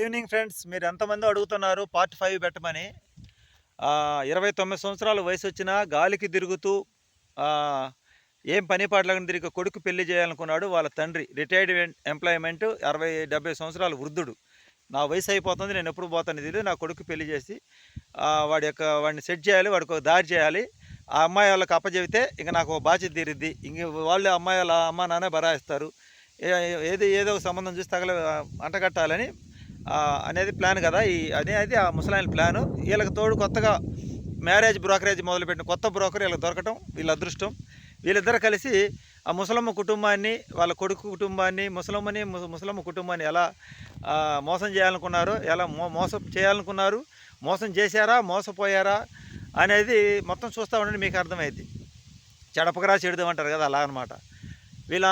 Evening friends మీరు ఎంతమంది అడుగుతున్నారు పార్ట్ ఫైవ్ పెట్టమని. ఇరవై తొమ్మిది సంవత్సరాల వయసు వచ్చినా గాలికి తిరుగుతూ ఏం పని పాటలకు తిరిగి కొడుకు పెళ్ళి చేయాలనుకున్నాడు వాళ్ళ తండ్రి. రిటైర్డ్ ఎంప్లాయ్మెంట్ అరవై డెబ్బై సంవత్సరాల వృద్ధుడు. నా వయసు అయిపోతుంది నేను ఎప్పుడు పోతాను తెలియదు నా కొడుకు పెళ్ళి చేసి వాడి యొక్క వాడిని సెట్ చేయాలి వాడికి ఒక దారి చేయాలి. ఆ అమ్మాయి వాళ్ళకి అప్పచెబితే ఇంకా నాకు ఒక బాధ్యత తీరిద్ది. ఇంక వాళ్ళు అమ్మాయి వాళ్ళ అమ్మ నాన్న బరాయిస్తారు. ఏ- ఏది ఏదో ఒక సంబంధం చూసి తగల అంటగట్టాలని అనేది ప్లాన్ కదా. ఈ అనేది ఆ ముసలాయన ప్లాను. వీళ్ళకి తోడు కొత్తగా మ్యారేజ్ బ్రోకరేజ్ మొదలుపెట్టిన కొత్త బ్రోకర్ వీళ్ళకి దొరకటం వీళ్ళ అదృష్టం. వీళ్ళిద్దరు కలిసి ఆ ముసలమ్మ కుటుంబాన్ని వాళ్ళ కొడుకు కుటుంబాన్ని ముసలమ్మని ముసలమ్మ కుటుంబాన్ని ఎలా మోసం చేయాలనుకున్నారు ఎలా మో మోసం చేయాలనుకున్నారు మోసం చేశారా మోసపోయారా అనేది మొత్తం చూస్తూ ఉండండి మీకు అర్థమైంది చెడపకరా చెడుదాం అంటారు కదా అలా అనమాట వీళ్ళ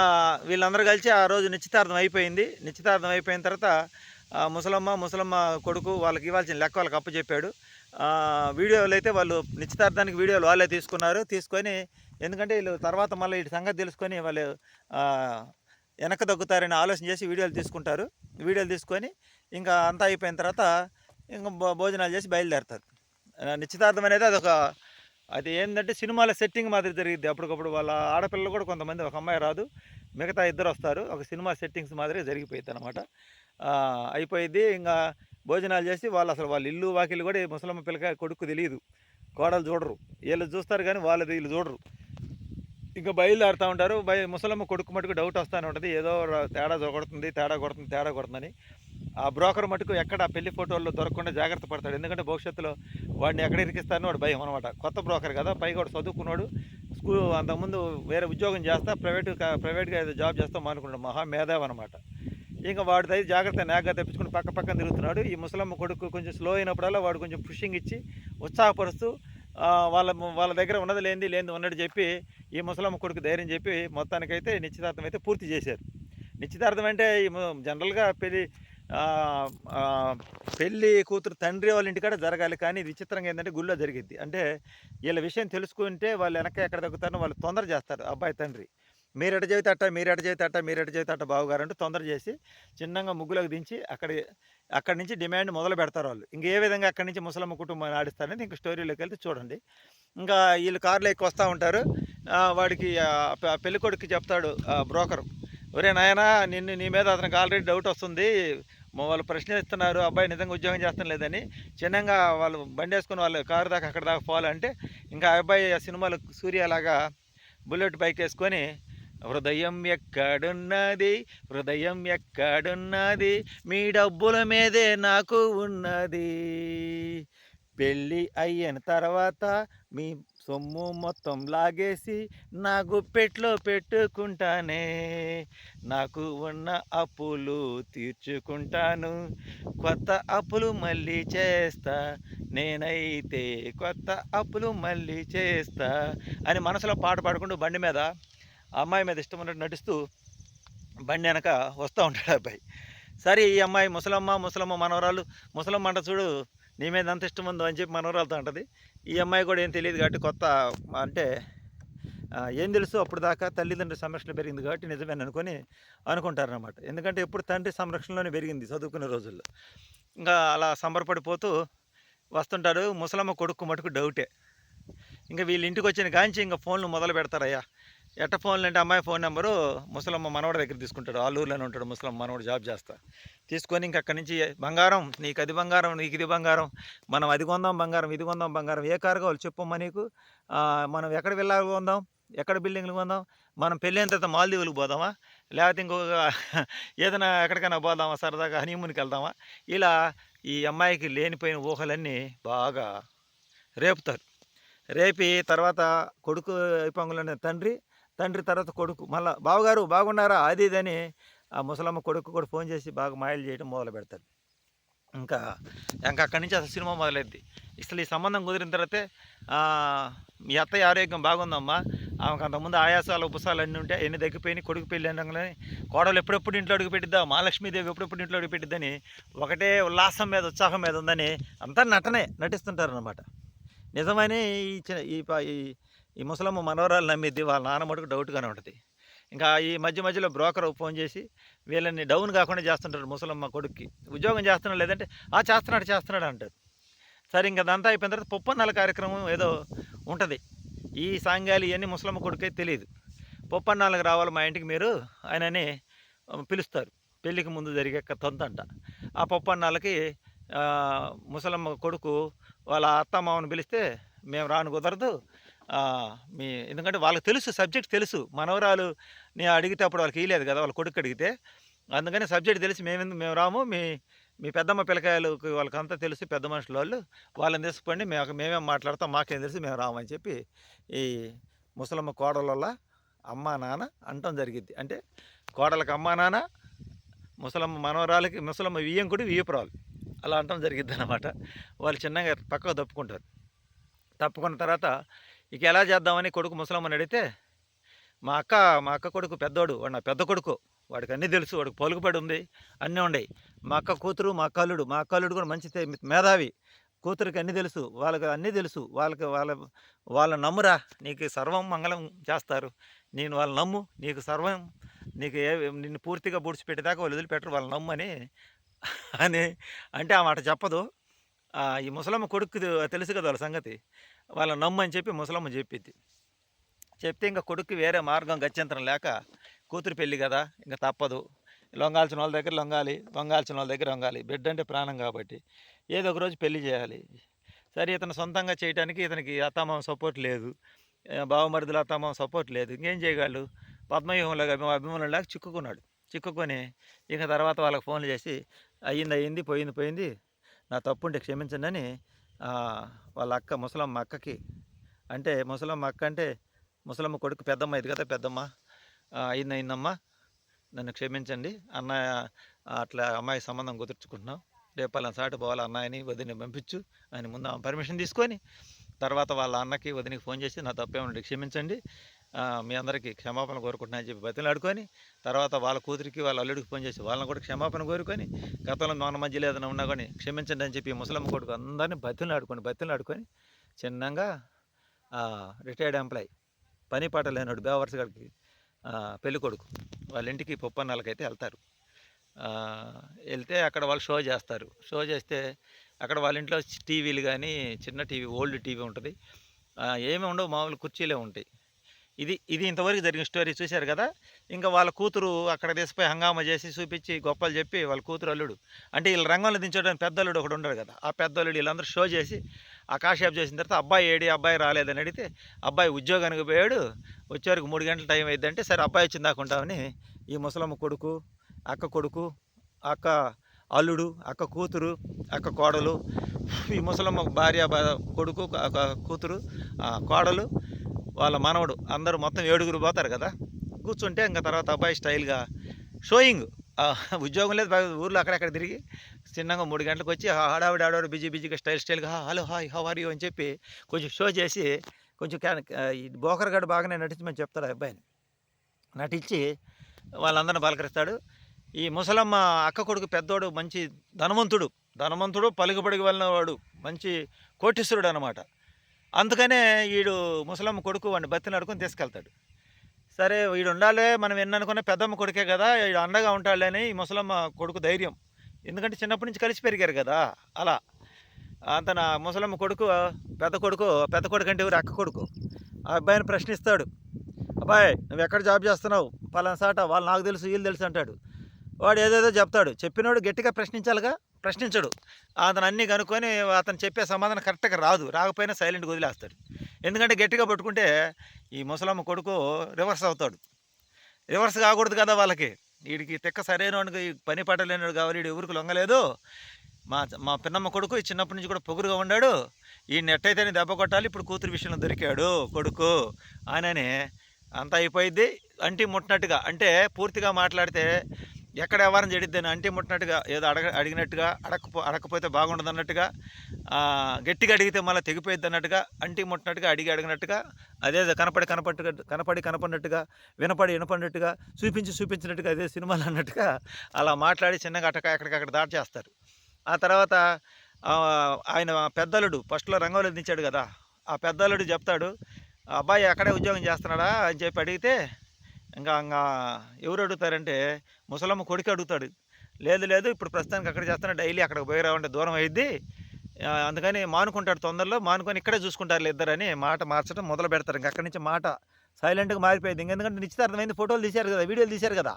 వీళ్ళందరూ కలిసి ఆ రోజు నిశ్చితార్థం అయిపోయింది. నిశ్చితార్థం అయిపోయిన తర్వాత ముసలమ్మ ముసలమ్మ కొడుకు వాళ్ళకి ఇవ్వాల్సిన లెక్క వాళ్ళకి అప్పచెప్పాడు వీడియోలు అయితే వాళ్ళు నిశ్చితార్థానికి వీడియోలు వాళ్ళే తీసుకున్నారు. తీసుకొని ఎందుకంటే వీళ్ళు తర్వాత మళ్ళీ ఇటు సంగతి తెలుసుకొని వాళ్ళు వెనక తగ్గుతారని ఆలోచన చేసి వీడియోలు తీసుకుంటారు. వీడియోలు తీసుకొని ఇంకా అంతా అయిపోయిన తర్వాత ఇంకా భోజనాలు చేసి బయలుదేరుతారు. నిశ్చితార్థం అనేది అదొక అది ఏంటంటే సినిమాల సెట్టింగ్ మాదిరి జరిగింది అప్పటికప్పుడు వాళ్ళ ఆడపిల్లలు కూడా కొంతమంది ఒక అమ్మాయి రాదు. మిగతా ఇద్దరు వస్తారు. ఒక సినిమా సెట్టింగ్స్ మాదిరి జరిగిపోయింది అనమాట అయిపోయింది ఇంకా భోజనాలు చేసి వాళ్ళు అసలు వాళ్ళ ఇల్లు వాకిల్లు కూడా ముసలమ్మ పిల్లకాయ కొడుకు తెలియదు కోడలు చూడరు. వీళ్ళు చూస్తారు కానీ వాళ్ళది వీళ్ళు చూడరు. ఇంకా బయలుదేరుతూ ఉంటారు. బయ ముసలమ్మ కొడుకు మటుకు డౌట్ వస్తూనే ఉంటుంది. ఏదో తేడా కొడుతుంది తేడా కొడుతుంది తేడా కొడుతుందని. ఆ బ్రోకర్ మటుకు ఎక్కడ పెళ్ళి ఫోటోల్లో దొరకకుండా జాగ్రత్త పడతాడు. ఎందుకంటే భవిష్యత్తులో వాడిని ఎక్కడ ఇరికిస్తానో వాడు భయం అనమాట కొత్త బ్రోకర్ కదా పైగా వాడు చదువుకున్నాడు స్కూల్ అంతకుముందు వేరే ఉద్యోగం చేస్తా ప్రైవేట్ ప్రైవేట్గా ఏదో జాబ్ చేస్తాం అనుకున్నాడు మహా మేధావ్ అనమాట ఇంకా వాడి దగ్గర జాగ్రత్త నాగ్గా తెప్పించుకుని పక్క పక్కన తిరుగుతున్నాడు. ఈ ముసలమ్మ కొడుకు కొంచెం స్లో అయినప్పుడల్లా వాడు కొంచెం పుషింగ్ ఇచ్చి ఉత్సాహపరుస్తూ వాళ్ళ వాళ్ళ దగ్గర ఉన్నది లేనిది లేనిది ఉన్నట్టు చెప్పి ఈ ముసలమ్మ కొడుకు ధైర్యం చెప్పి మొత్తానికైతే నిశ్చితార్థం అయితే పూర్తి చేశారు. నిశ్చితార్థం అంటే ఈ జనరల్గా పెళ్ళి పెళ్ళి కూతురు తండ్రి వాళ్ళ ఇంటికాడ జరగాలి. కానీ ఇది విచిత్రంగా ఏంటంటే గుళ్ళో జరిగింది అంటే వీళ్ళ విషయం తెలుసుకుంటే వాళ్ళు వెనక ఎక్కడ తగ్గుతారో వాళ్ళు తొందర చేస్తారు అబ్బాయి తండ్రి. మీరు ఎట చెబితే అట్ట మీరు ఎట అట్ట మీరు ఎట చెబితే అట్ట బావుగారు అంటూ తొందర చేసి చిన్నగా ముగ్గులకు దించి అక్కడ అక్కడి నుంచి డిమాండ్ మొదలు పెడతారు వాళ్ళు. ఇంక ఏ విధంగా అక్కడి నుంచి ముసలమ్మ కుటుంబాన్ని ఆడిస్తారనేది ఇంక స్టోరీలోకి వెళ్తే చూడండి. ఇంకా వీళ్ళు కార్లో ఎక్కువ వస్తూ ఉంటారు. వాడికి ఆ పెళ్ళి కొడుకు చెప్తాడు బ్రోకరు. ఒరే నాయనా నిన్ను నీ మీద అతనికి ఆల్రెడీ డౌట్ వస్తుంది. వాళ్ళు ప్రశ్నిస్తున్నారు అబ్బాయి నిజంగా ఉద్యోగం చేస్తాం లేదని. చిన్నగా వాళ్ళు బండి వేసుకుని వాళ్ళు కారు దాకా అక్కడ దాకా పోవాలంటే ఇంకా ఆ అబ్బాయి ఆ సూర్యలాగా బుల్లెట్ బైక్ వేసుకొని హృదయం ఎక్కడున్నది? హృదయం ఎక్కడున్నది? మీ డబ్బుల మీదే నాకు ఉన్నది. పెళ్ళి అయిన తర్వాత మీ సొమ్ము మొత్తం లాగేసి నా గుప్పెట్లో పెట్టుకుంటానే. నాకు ఉన్న అప్పులు తీర్చుకుంటాను. కొత్త అప్పులు మళ్ళీ చేస్తా. నేనైతే కొత్త అప్పులు మళ్ళీ చేస్తా. అని మనసులో పాట పాడుకుంటూ బండి మీద ఆ అమ్మాయి మీద ఇష్టం ఉన్నట్టు నటిస్తూ బండి వెనక వస్తూ ఉంటాడు అబ్బాయి. సరే ఈ అమ్మాయి ముసలమ్మ ముసలమ్మ మనవరాలు ముసలమ్మ అంట చూడు నీ మీద అంత ఇష్టం ఉందో అని చెప్పి మనవరాలతో ఉంటుంది ఈ అమ్మాయి కూడా ఏం తెలియదు కాబట్టి కొత్త అంటే ఏం తెలుసు అప్పుడు దాకా తల్లిదండ్రుల సంరక్షణ పెరిగింది కాబట్టి నిజమేనని అనుకొని అనుకుంటారనమాట ఎందుకంటే ఎప్పుడు తండ్రి సంరక్షణలోనే పెరిగింది చదువుకునే రోజుల్లో. ఇంకా అలా సంబరపడిపోతూ వస్తుంటాడు. ముసలమ్మ కొడుకు మటుకు డౌటే ఇంకా వీళ్ళ ఇంటికి వచ్చిన కాంచి ఇంకా ఫోన్లు మొదలు పెడతారయ్యా. ఎట్ట ఫోన్లు అంటే అమ్మాయి ఫోన్ నెంబరు ముసలమ్మ మనవడి దగ్గర తీసుకుంటాడు. ఆలూరులోనే ఉంటాడు ముసలమ్మ మనవడు జాబ్ చేస్తా. తీసుకొని ఇంక అక్కడి నుంచి బంగారం నీకు అది బంగారం నీకు ఇది బంగారం మనం అది కొందాం బంగారం ఇది కొందాం బంగారం ఏ కారు కావాలి చెప్పమ్మా నీకు? మనం ఎక్కడ వెళ్ళాలి కొందాం? ఎక్కడ బిల్డింగ్లు కొందాం? మనం పెళ్ళైన తర్వాత మాల్దీవులకు పోదామా? లేకపోతే ఇంకొక ఏదైనా ఎక్కడికైనా పోదామా? సరదాగా హనీమూన్కి వెళ్దామా? ఇలా ఈ అమ్మాయికి లేనిపోయిన ఊహలన్నీ బాగా రేపుతారు. రేపి తర్వాత కొడుకు అయిపోగానే తండ్రి తండ్రి తర్వాత కొడుకు. మళ్ళీ బావగారు బాగున్నారా? అది ఇదని ఆ ముసలమ్మ కొడుకు కూడా ఫోన్ చేసి బాగా మాయలు చేయడం మొదలు పెడతాడు ఇంకా ఇంకా అక్కడి నుంచి అసలు సినిమా మొదలైద్ది. అసలు ఈ సంబంధం కుదిరిన తర్వాతే మీ అత్తయ్య ఆరోగ్యం బాగుందమ్మా. ఆమెకు అంతకుముందు ఆయాసాలు ఉపసాలు అన్నీ ఉంటే ఎన్ని తగ్గిపోయినాయి కొడుకు పెళ్ళి అనగానే కోడలు ఎప్పుడెప్పుడు ఇంట్లో అడుగు పెట్టిద్దా మహాలక్ష్మీదేవి ఎప్పుడెప్పుడు ఇంట్లో అడుగు పెట్టిద్దని ఒకటే ఉల్లాసం మీద ఉత్సాహం మీద ఉందని అంతా నటనే నటిస్తుంటారు నిజమని నిజమైన ఈ ఈ ఈ ముసలమ్మ మనవరాలు నమ్మిద్ది వాళ్ళ నాన్న మటుకు డౌట్గానే ఉంటుంది. ఇంకా ఈ మధ్య మధ్యలో బ్రోకర్ ఫోన్ చేసి వీళ్ళని డౌన్ కాకుండా చేస్తుంటారు ముసలమ్మ కొడుక్కి. ఉద్యోగం చేస్తున్నాడు లేదంటే ఆ చేస్తున్నాడు చేస్తున్నాడు అంటారు. సరే ఇంకా అదంతా అయిపోయిన తర్వాత పొప్పన్నాల కార్యక్రమం ఏదో ఉంటుంది. ఈ సాంగాలు ఇవన్నీ ముసలమ్మ కొడుకే తెలియదు పొప్పన్నాళ్ళకి రావాలి మా ఇంటికి మీరు ఆయనని పిలుస్తారు. పెళ్ళికి ముందు జరిగే క- అంట ఆ పొప్పన్నాళ్ళకి ముసలమ్మ కొడుకు వాళ్ళ అత్త పిలిస్తే మేము రాను కుదరదు మీ ఎందుకంటే వాళ్ళకి తెలుసు సబ్జెక్ట్ తెలుసు. మనవరాలు నేను అడిగితే అప్పుడు వాళ్ళకి ఇయలేదు కదా వాళ్ళ కొడుకు అడిగితే. అందుకని సబ్జెక్ట్ తెలిసి మేము మేము రాము మీ మీ పెద్దమ్మ పిల్లకాయలకు వాళ్ళకంతా తెలుసు పెద్ద మనుషుల వాళ్ళు. వాళ్ళని తీసుకుపోండి మేము మేమేం మాట్లాడతాం మాకేం తెలుసు మేము రామని చెప్పి ఈ ముసలమ్మ కోడల అమ్మ నాన్న అంటం జరిగిద్ది. అంటే కోడలకు అమ్మ నాన్న ముసలమ్మ మనవరాలకి ముసలమ్మ వియ్యంకుడు వియ్యపురాలు. అలా అంటం జరిగిద్ది అనమాట వాళ్ళు చిన్నగా పక్కకు తప్పుకుంటారు తప్పుకున్న తర్వాత ఇక ఎలా చేద్దామని కొడుకు ముసలమ్మని అడిగితే మా అక్క మా అక్క కొడుకు పెద్దోడు వాడు నా పెద్ద కొడుకు వాడికి అన్నీ తెలుసు వాడికి పలుకుపడి ఉంది అన్నీ ఉన్నాయి. మా అక్క కూతురు మా అక్కలుడు మా అక్కలుడు కూడా మంచి మేధావి. కూతురికి అన్నీ తెలుసు వాళ్ళకి అన్నీ తెలుసు వాళ్ళకి వాళ్ళ వాళ్ళ నమ్మురా నీకు సర్వం మంగళం చేస్తారు. నేను వాళ్ళ నమ్ము నీకు సర్వం నీకు ఏ నిన్ను పూర్తిగా పూడ్చిపెట్టేదాకా వాళ్ళు వదిలిపెట్టరు వాళ్ళ నమ్ము అని అని అంటే ఆ మాట చెప్పదు. ఈ ముసలమ్మ కొడుకు తెలుసు కదా వాళ్ళ సంగతి. వాళ్ళ నమ్మని చెప్పి ముసలమ్మ చెప్పిద్ది. చెప్తే ఇంకా కొడుక్కి వేరే మార్గం గత్యంతరం లేక కూతురు పెళ్ళి కదా ఇంకా తప్పదు. లొంగాల్సిన వాళ్ళ దగ్గర లొంగాలి వంగాల్సిన వాళ్ళ దగ్గర వంగాలి బిడ్డ అంటే ప్రాణం కాబట్టి ఏదో ఒక రోజు పెళ్ళి చేయాలి. సరే ఇతను సొంతంగా చేయడానికి ఇతనికి అత్తమామ సపోర్ట్ లేదు. బావమరిదిలో అత్తామామ సపోర్ట్ లేదు. ఇంకేం చేయగలడు? పద్మవ్యూహంలో అభిమానులు లేక చిక్కుకున్నాడు. చిక్కుకొని ఇక తర్వాత వాళ్ళకి ఫోన్లు చేసి అయ్యింది అయ్యింది పోయింది పోయింది. నా తప్పుంటే క్షమించండి అని వాళ్ళ అక్క ముసలమ్మ అక్కకి. అంటే ముసలమ్మ అక్క అంటే ముసలమ్మ కొడుకు పెద్దమ్మ ఇది కదా పెద్దమ్మ? అయిన అయింది అయిందమ్మా నన్ను క్షమించండి. అన్నయ్య అట్లా అమ్మాయి సంబంధం కుదుర్చుకుంటున్నాం. రేపు వాళ్ళ సాటు పోవాలి అన్నయ్యని వదిని పంపించు. ఆయన ముందు పర్మిషన్ తీసుకొని తర్వాత వాళ్ళ అన్నకి వదినికి ఫోన్ చేసి నా తప్పేమండి క్షమించండి. మీ అందరికీ క్షమాపణ కోరుకుంటున్నా అని చెప్పి బతిలాడుకొని తర్వాత వాళ్ళ కూతురికి వాళ్ళ అల్లుడికి ఫోన్ చేసి వాళ్ళని కూడా క్షమాపణ కోరుకొని గతంలో మన మధ్యలో ఏదైనా ఉన్నా కానీ క్షమించండి అని చెప్పి ముసలమ్మ కొడుకు అందరినీ బతులు ఆడుకొని చిన్నగా రిటైర్డ్ ఎంప్లాయీ పని పాట లేనాడు బేవర్స్ గారికి పెళ్ళి కొడుకు. వాళ్ళ ఇంటికి పొప్పన్నాళ్ళకైతే వెళ్తారు. వెళ్తే అక్కడ వాళ్ళు షో చేస్తారు. షో చేస్తే అక్కడ వాళ్ళ ఇంట్లో టీవీలు కానీ చిన్న టీవీ ఓల్డ్ టీవీ ఉంటుంది. ఏమి ఉండవు మామూలు కుర్చీలే ఉంటాయి. ఇది ఇది ఇంతవరకు జరిగిన స్టోరీ చూశారు కదా? ఇంకా వాళ్ళ కూతురు అక్కడ తీసిపోయి హంగామా చేసి చూపించి గొప్పలు చెప్పి వాళ్ళ కూతురు అల్లుడు. అంటే వీళ్ళ రంగంలో దించడానికి పెద్దల్లుడు ఒకడు ఉండడు కదా. ఆ పెద్దల్లుడు వీళ్ళందరూ షో చేసి ఆ కాషాప్ చేసిన తర్వాత అబ్బాయి ఏడి అబ్బాయి రాలేదని అడిగితే అబ్బాయి ఉద్యోగానికి పోయాడు. వచ్చేవరకు మూడు గంటల టైం అయిందంటే సరే అబ్బాయి వచ్చింది దాకుంటామని ఈ ముసలమ్మ కొడుకు అక్క కొడుకు అక్క అల్లుడు అక్క కూతురు అక్క కోడలు ఈ ముసలమ్మ భార్య కొడుకు కూతురు కోడలు వాళ్ళ మనవడు అందరూ మొత్తం ఏడుగురు పోతారు కదా. కూర్చుంటే ఇంకా తర్వాత అబ్బాయి స్టైల్గా షోయింగ్. ఉద్యోగం లేదు ఊర్లో అక్కడక్కడ తిరిగి చిన్నగా మూడు గంటలకు వచ్చి ఆడావిడ హడావిడి బిజీ బిజీగా స్టైల్ స్టైల్గా hello hi how are you అని చెప్పి కొంచెం షో చేసి కొంచెం బోకర్గాడు బాగానే నటించమని చెప్తాడు ఆ అబ్బాయిని. నటించి వాళ్ళందరిని పలకరిస్తాడు. ఈ ముసలమ్మ అక్క కొడుకు పెద్దోడు మంచి ధనవంతుడు. ధనవంతుడు పలుకుబడికి వెళ్ళిన వాడు మంచి కోటీశ్వరుడు అనమాట అందుకనే వీడు ముసలమ్మ కొడుకు వాడిని బతిని అడుకుని తీసుకెళ్తాడు. సరే వీడు ఉండాలి మనం ఎన్ననుకున్న పెద్దమ్మ కొడుకే కదా వీడు అండగా ఉంటాడులే అని ఈ ముసలమ్మ కొడుకు ధైర్యం. ఎందుకంటే చిన్నప్పటి నుంచి కలిసి పెరిగారు కదా అలా. అంత నా ముసలమ్మ కొడుకు పెద్ద కొడుకు పెద్ద కొడుకు అంటే ఎవరు? అక్క కొడుకు. ఆ అబ్బాయిని ప్రశ్నిస్తాడు. అబ్బాయి నువ్వు ఎక్కడ జాబ్ చేస్తున్నావు? పలానా సాట వాళ్ళు నాకు తెలుసు వీళ్ళు తెలుసు అంటాడు. వాడు ఏదేదో చెప్తాడు. చెప్పినోడు గట్టిగా ప్రశ్నించాలిగా? ప్రశ్నించడు. అతను అన్నీ కనుక్కొని అతను చెప్పే సమాధానం కరెక్ట్గా రాదు. రాకపోయినా సైలెంట్గా వదిలేస్తాడు. ఎందుకంటే గట్టిగా పట్టుకుంటే ఈ ముసలమ్మ కొడుకు రివర్స్ అవుతాడు. రివర్స్ కాకూడదు కదా వాళ్ళకి. వీడికి తెక్క సరైన వాడికి పని పట్టలేనాడు కావాలి వీడు ఎవరికి లొంగలేదు. మా మా పిన్నమ్మ కొడుకు చిన్నప్పటి నుంచి కూడా పొగురుగా ఉన్నాడు ఈ నెట్టయితేనే దెబ్బ కొట్టాలి. ఇప్పుడు కూతురు విషయంలో దొరికాడు కొడుకు అనని అంతా అయిపోయింది అంటి ముట్టినట్టుగా అంటే పూర్తిగా మాట్లాడితే ఎక్కడ వ్యవహారం చెడిద్దని అంటి ముట్టినట్టుగా ఏదో అడగ అడిగినట్టుగా అడగపో అడగకపోతే బాగుండదు అన్నట్టుగా గట్టిగా అడిగితే మళ్ళీ తెగిపోయిద్ది అన్నట్టుగా అంటి ముట్టినట్టుగా అడిగి అడిగినట్టుగా అదే కనపడి కనపట్టుగా కనపడి కనపడినట్టుగా వినపడి వినపడినట్టుగా చూపించి చూపించినట్టుగా అదే సినిమాలు అన్నట్టుగా అలా మాట్లాడి చిన్నగా అటక ఎక్కడికక్కడ దాడి చేస్తారు. ఆ తర్వాత ఆయన పెద్దలుడు ఫస్ట్లో రంగంలో దించాడు కదా ఆ పెద్దలుడు చెప్తాడు "ఆ అబ్బాయి అక్కడే ఉద్యోగం చేస్తున్నాడా? అని చెప్పి అడిగితే ఇంకా ఇంకా ఎవరు అడుగుతారంటే ముసలమ్మ కొడుకు అడుగుతాడు. లేదు లేదు ఇప్పుడు ప్రస్తుతానికి అక్కడ చేస్తున్నా డైలీ అక్కడికి పోయి రావంటే దూరం అయ్యిద్ది అందుకని మానుకుంటాడు తొందరలో మానుకొని ఇక్కడే చూసుకుంటారు ఇద్దరని మాట మార్చడం మొదలు పెడతారు. ఇంకా అక్కడి నుంచి మాట సైలెంట్గా మారిపోయింది. ఎందుకంటే నిశ్చితార్థమైంది ఫోటోలు తీశారు కదా వీడియోలు తీశారు కదా.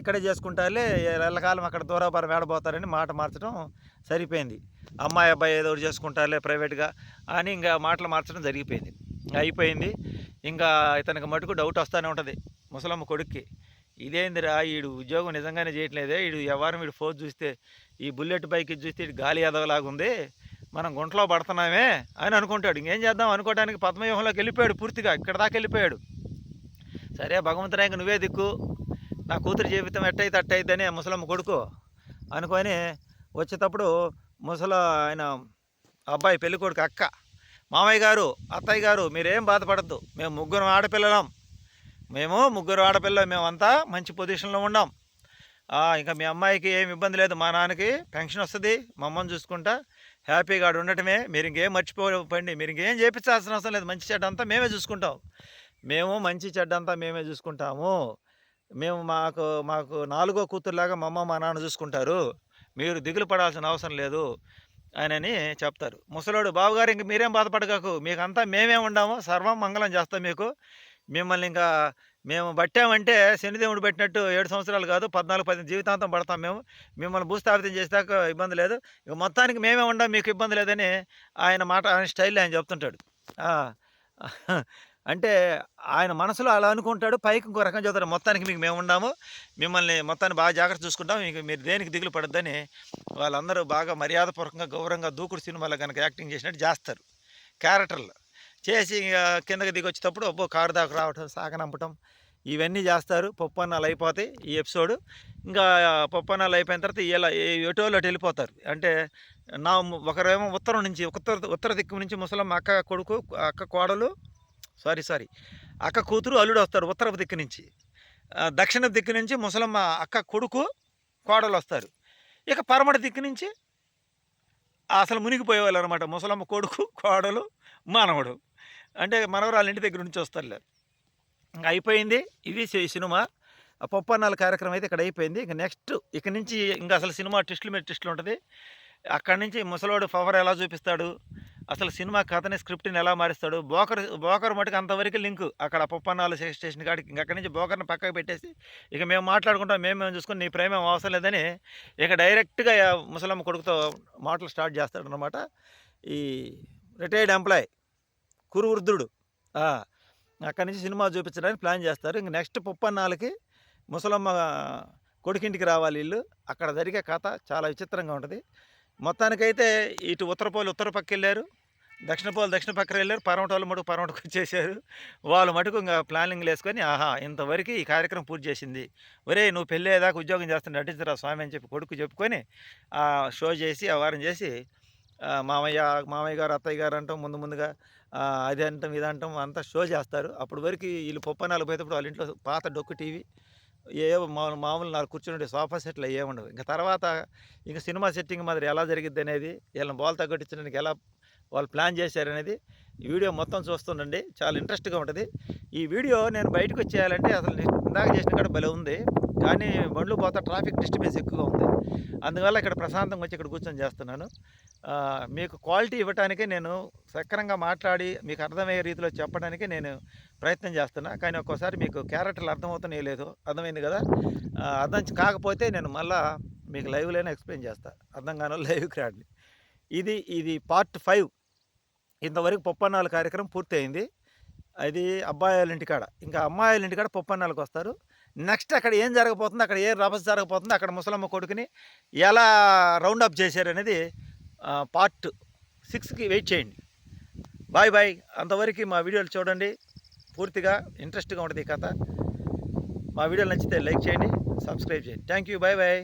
ఇక్కడే చేసుకుంటారులే ఎల్లకాలం అక్కడ దూరాపారం వేడబోతారని మాట మార్చడం సరిపోయింది. అమ్మాయి అబ్బాయి ఏదో ఒకటి చేసుకుంటారులే ప్రైవేట్గా అని ఇంకా మాటలు మార్చడం జరిగిపోయింది. అయిపోయింది. ఇంకా ఇతనికి మటుకు డౌట్ వస్తూనే ఉంటుంది. ముసలమ్మ కొడుక్కి. ఇదేందిరా వీడు ఉద్యోగం నిజంగానే చేయట్లేదే. వీడు ఎవరు వీడు ఫోన్ చూస్తే ఈ బుల్లెట్ బైక్ ఇది చూస్తే వీడు గాలి ఎదవలాగుంది మనం గుంటలో పడుతున్నామే అని అనుకుంటాడు. ఇంకేం చేద్దాం అనుకోవడానికి పద్మవ్యూహంలోకి వెళ్ళిపోయాడు పూర్తిగా. ఇక్కడ దాకా వెళ్ళిపోయాడు. సరే భగవంతుడా నువ్వే దిక్కు. నా కూతురు జీవితం ఎట్టయితే అట్టయితే అని ముసలమ్మ కొడుకు అనుకొని వచ్చేటప్పుడు ముసల ఆయన అబ్బాయి పెళ్ళికొడుకు అక్క మామయ్య గారు అత్తయ్య గారు మీరేం బాధపడద్దు. మేము ముగ్గురు ఆడపిల్లలం. మేము ముగ్గురు ఆడపిల్ల మేమంతా మంచి పొజిషన్లో ఉన్నాం. ఇంకా మీ అమ్మాయికి ఏం ఇబ్బంది లేదు. మా నాన్నకి పెన్షన్ వస్తుంది. మా అమ్మని చూసుకుంటా హ్యాపీగా ఆడు ఉండటమే. మీరు ఇంకేం మర్చిపోకండి. మీరు ఇంకేం చేపించాల్సిన అవసరం లేదు. మంచి చెడ్డ అంతా మేమే చూసుకుంటాం. మేము మంచి చెడ్డ అంతా మేమే చూసుకుంటాము. మేము మాకు మాకు నాలుగో కూతురులాగా మా అమ్మ మా నాన్న చూసుకుంటారు. మీరు దిగులు పడాల్సిన అవసరం లేదు. ఆయనని చెప్తారు. ముసలోడు బావగారు ఇంక మీరేం బాధపడగాకు మీకంతా మేమే ఉండాము సర్వం మంగళం చేస్తాం మీకు. మిమ్మల్ని ఇంకా మేము పట్టామంటే శనిదేవుడు పెట్టినట్టు ఏడు సంవత్సరాలు కాదు పద్నాలుగు పది జీవితాంతం పడతాం మేము. మిమ్మల్ని భూస్థాపితం చేసాక ఇబ్బంది లేదు. ఇక మొత్తానికి మేమే ఉండం మీకు ఇబ్బంది లేదని ఆయన మాట ఆయన స్టైల్లో ఆయన చెప్తుంటాడు. అంటే ఆయన మనసులో అలా అనుకుంటాడు. పైకి ఇంకో రకం చదువుతాడు మొత్తానికి మీకు మేము ఉన్నాము మిమ్మల్ని మొత్తాన్ని బాగా జాగ్రత్త చూసుకుంటాం మీకు మీరు దేనికి దిగులు పడద్దని వాళ్ళందరూ బాగా మర్యాదపూర్వకంగా గౌరవంగా దూకుడు సినిమాలో కనుక యాక్టింగ్ చేసినట్టు చేస్తారు. క్యారెక్టర్లు చేసి కిందకి దిగి వచ్చేటప్పుడు అబ్బో! కారు దాకా రావటం సాగనంపటం ఇవన్నీ చేస్తారు. పప్పన్నాలు అయిపోతాయి ఈ ఎపిసోడ్. ఇంకా పప్పన్నాలు అయిపోయిన తర్వాత ఇలా ఎటోలో అటు వెళ్ళిపోతారు. అంటే నా ఒకరేమో ఉత్తరం నుంచి ఉత్తర ఉత్తర దిక్కు నుంచి ముసలమ్మ అక్క కొడుకు అక్క కోడలు సారీ సారీ. అక్క కూతురు అల్లుడు వస్తారు ఉత్తరపు దిక్కు నుంచి. దక్షిణ దిక్కు నుంచి ముసలమ్మ అక్క కొడుకు కోడలు వస్తారు. ఇక పరమడ దిక్కు నుంచి అసలు మునిగిపోయేవాళ్ళు అనమాట ముసలమ్మ కొడుకు కోడలు మానవుడు. అంటే మనవరాళ్ళ ఇంటి దగ్గర నుంచి వస్తారులే. ఇంకా అయిపోయింది. ఇది సి- సినిమా. ఆ పప్పన్నాల కార్యక్రమం అయితే ఇక్కడ అయిపోయింది. ఇంకా నెక్స్ట్ ఇక నుంచి ఇంకా అసలు సినిమా టెస్టుల మీద టెస్టులు ఉంటుంది. అక్కడి నుంచి ముసలోడు పవర్ ఎలా చూపిస్తాడు? అసలు సినిమా కథని స్క్రిప్ట్ని ఎలా మారుస్తాడు? బోకర్ బోకర్ మటుకు అంతవరకు లింక్. అక్కడ పుప్పన్నాలు స్టేషన్ కాడికి ఇంకా అక్కడి నుంచి బోకర్ని పక్కకు పెట్టేసి ఇక మేము మాట్లాడుకుంటాం మేము మేము నీ ప్రేమ అవసరం లేదని ఇక డైరెక్ట్గా ముసలమ్మ కొడుకుతో మాటలు స్టార్ట్ చేస్తాడు అనమాట ఈ రిటైర్డ్ ఎంప్లాయ్ కురు వృద్ధుడు అక్కడి నుంచి సినిమా చూపించడానికి ప్లాన్ చేస్తారు. ఇంక నెక్స్ట్ పుప్పన్నాలకి ముసలమ్మ కొడుకింటికి రావాలి వీళ్ళు. అక్కడ జరిగే కథ చాలా విచిత్రంగా ఉంటుంది. మొత్తానికైతే ఇటు ఉత్తర పోలు ఉత్తర పక్క వెళ్ళారు. దక్షిణ పోలు దక్షిణ పక్కన వెళ్ళారు. పరమటోళ్ళు మటుకు పరమటకు వచ్చేసారు. వాళ్ళు మటుకు ఇంకా ప్లానింగ్లు వేసుకొని ఆహా ఇంతవరకు ఈ కార్యక్రమం పూర్తి చేసింది. ఒరే నువ్వు పెళ్ళేదాకా ఉద్యోగం చేస్తున్నా నటించరా స్వామి? అని చెప్పి కొడుకు చెప్పుకొని ఆ షో చేసి ఆ వారం చేసి మామయ్య మామయ్య గారు అత్తయ్య గారు అంటాం ముందు ముందుగా అది అంటాం ఇది అంటాం అంతా షో చేస్తారు. అప్పుడు వరకు వీళ్ళు పొప్పనాలు పోయేటప్పుడు వాళ్ళ ఇంట్లో పాత డొక్కు టీవీ ఏ మామూలు మామూలు నాలుగు కూర్చుని సోఫా సెట్లు అయ్యే ఉండవు ఇంకా తర్వాత ఇంకా సినిమా సెట్టింగ్ మాదిరి ఎలా జరిగిద్ది అనేది వీళ్ళని బాల్ తగ్గట్టించడానికి ఎలా వాళ్ళు ప్లాన్ చేశారనేది వీడియో మొత్తం చూస్తుండండి. చాలా ఇంట్రెస్ట్గా ఉంటుంది. ఈ వీడియో నేను బయటకు వచ్చేయాలంటే అసలు నేను ఇందాక చేసిన కూడా భలే ఉంది. కానీ బండ్లు పోతా ట్రాఫిక్ డిస్టర్బెన్స్ ఎక్కువగా ఉంది. అందువల్ల ఇక్కడ ప్రశాంతంగా వచ్చి ఇక్కడ కూర్చొని చేస్తున్నాను. మీకు క్వాలిటీ ఇవ్వటానికే నేను సక్రంగా మాట్లాడి మీకు అర్థమయ్యే రీతిలో చెప్పడానికే నేను ప్రయత్నం చేస్తున్నా. కానీ ఒక్కోసారి మీకు క్యారెక్టర్లు అర్థమవుతున్నాయో లేదు అర్థమైంది కదా. అర్థం కాకపోతే నేను మళ్ళా మీకు లైవ్లోనే ఎక్స్ప్లెయిన్ చేస్తా. అర్థం కాని లైవ్కి రాండి. ఇది ఇది పార్ట్ ఫైవ్. ఇంతవరకు పప్పన్నాల కార్యక్రమం పూర్తయింది. అది అబ్బాయిల ఇంటికాడ ఇంకా అమ్మాయిల ఇంటికాడ పప్పన్నాలకు వస్తారు. నెక్స్ట్ అక్కడ ఏం జరగబోతుంది అక్కడ ఏ రభస జరగబోతుంది అక్కడ ముసలమ్మ కొడుకుని ఎలా రౌండ్ అప్ చేశారనేది పార్ట్ సిక్స్కి వెయిట్ చేయండి. బాయ్ బాయ్ అంతవరకు మా వీడియోలు చూడండి. పూర్తిగా ఇంట్రెస్ట్గా ఉంటుంది ఈ కథ. మా వీడియోలు నచ్చితే లైక్ చేయండి సబ్స్క్రైబ్ చేయండి. Thank you bye bye